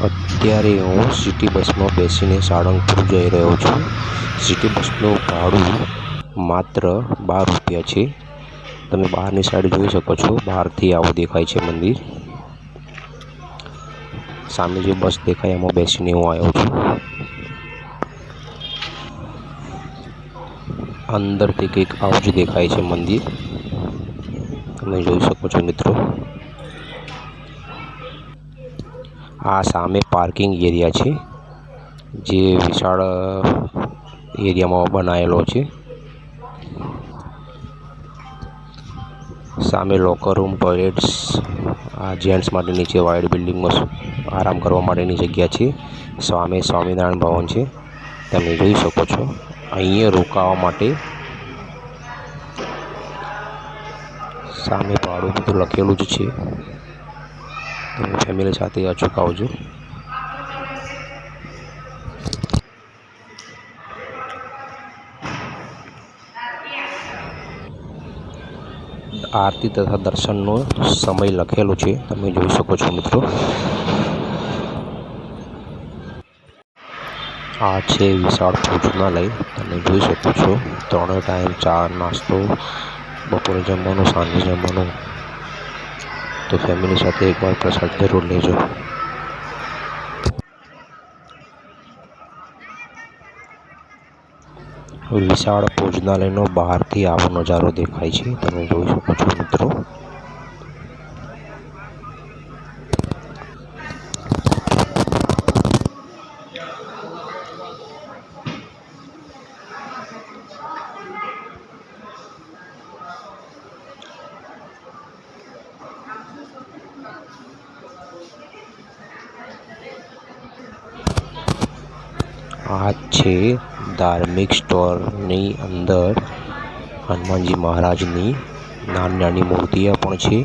અત્યારે હું સિટી બસમાં બેસીને સાળંગપુર જઈ રહ્યો છું. સિટી બસનું ભાડું માત્ર બાર રૂપિયા છે. તમે બહારની સાઈડ જોઈ શકો છો. બહારથી આવું દેખાય છે મંદિર. સામે જે બસ દેખાય એમાં બેસીને હું આવ્યો છું. અંદરથી કંઈક આવું જ દેખાય છે મંદિર. તમે જોઈ શકો છો મિત્રો. આ સામે પાર્કિંગ એરિયા છે, જે વિશાળ એરિયામાં બનાવેલો છે. સામે લોકર રૂમ ટોયલેટ્સ આ જેન્ટ્સ માટે નીચે વાઇડ બિલ્ડિંગમાં આરામ કરવા માટેની જગ્યા છે. સામે સ્વામિનારાયણ ભવન છે. તમે જોઈ શકો છો, અહીંયા રોકાવા માટે સામે ભાડું બધું લખેલું જ છે. ફેમિલી સાથે અચૂક આવજો આરતી તથા દર્શનનો સમય લખેલો છે. તમે જોઈ શકો છો મિત્રો. આ છે વિશાળ ભોજનાલય. તમે જોઈ શકો છો. ત્રણેય ટાઈમ ચા નાસ્તો, બપોરે જમવાનું, સાંજે જમવાનું તો ફેમિલી સાથે એકવાર પ્રસાદ જરૂર લેજો. વિશાળ ભોજનાલયનો બહારથી આવો નજારો દેખાય છે. તમે જોઈ શકો છો મિત્રો. આ છે ધાર્મિક સ્ટોરની અંદર હનુમાનજી મહારાજની નાની નાની મૂર્તિઓ પણ છે,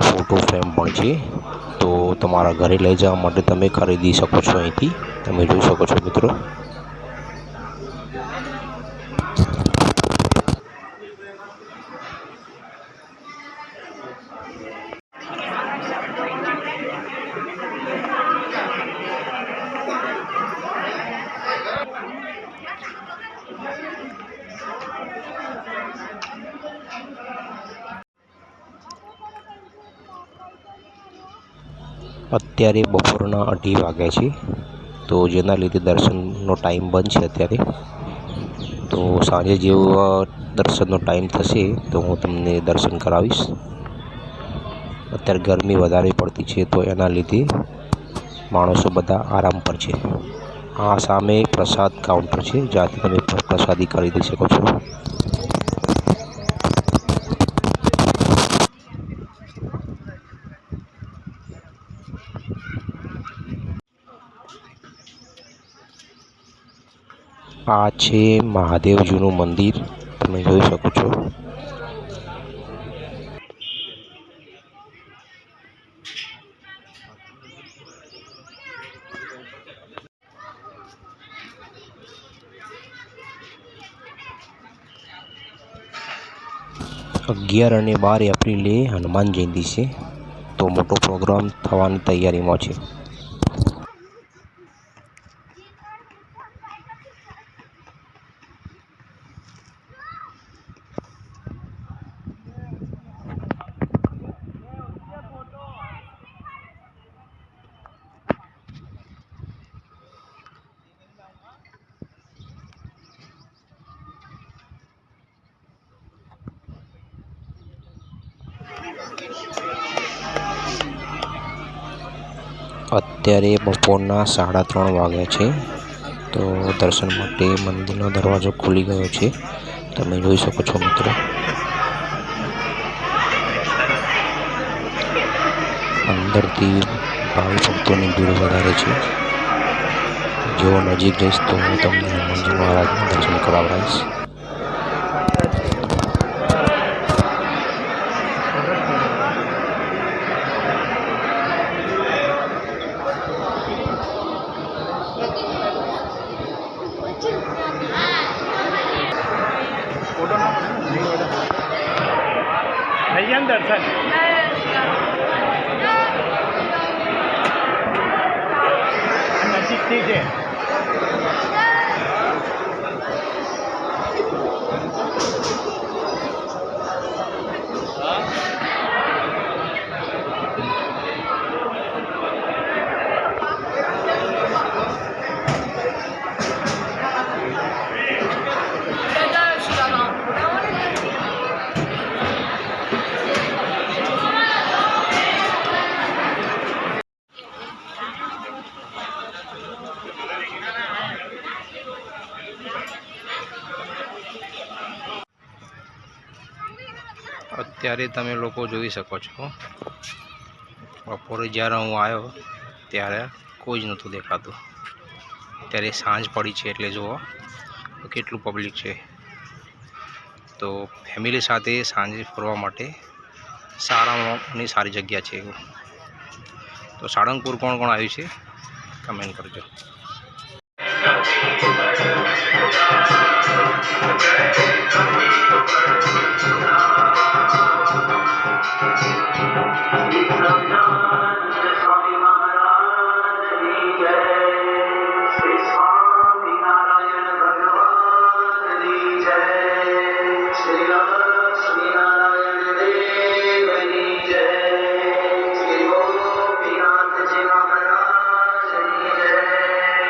ફોટો ફ્રેમ પણ છે. તો તમારા ઘરે લઈ જવા માટે તમે ખરીદી શકો છો અહીંથી. તમે જોઈ શકો છો મિત્રો. અત્યારે બપોરના અઢી વાગ્યા છે. તો જેના લીધે દર્શનનો ટાઈમ બંધ છે અત્યારે. તો સાંજે જેવો દર્શનનો ટાઈમ થશે તો હું તમને દર્શન કરાવીશ. અત્યારે ગરમી વધારે પડતી છે તો એના લીધે માણસો બધા આરામ પર છે. આ સામે પ્રસાદ કાઉન્ટર છે, જ્યાંથી તમે પ્રસાદી ખરીદી શકો છો. આ છે મહાદેવજીનું મંદિર. તમે જોઈ શકો છો. અગિયાર અને બાર એપ્રિલે હનુમાન જયંતિ છે. તો મોટો પ્રોગ્રામ થવાની તૈયારીમાં છે. અત્યારે બપોરના સાડા ત્રણ વાગ્યા છે. તો દર્શન માટે મંદિરનો દરવાજો ખુલી ગયો છે. તમે જોઈ શકો છો મિત્રો. અંદરથી ભાવિ ભક્તોની ભીડ વધારે છે. જો નજીક જઈશ તો હું તમને હનુમાનજી મહારાજના દર્શન કરાવડાવીશ. થઈ ગયા ને દર્શન નજીકથી છે. અત્યારે તમે લોકો જોઈ શકો છો. બપોરે જ્યારે હું આવ્યો, ત્યારે કોઈ જ નહોતું દેખાતું. ત્યારે સાંજ પડી છે એટલે જુઓ, કેટલું પબ્લિક છે. તો ફેમિલી સાથે સાંજે ફરવા માટે સારામાં સારી જગ્યા છે તો સાળંગપુર કોણ કોણ આવ્યું છે? કમેન્ટ કરજો. Thank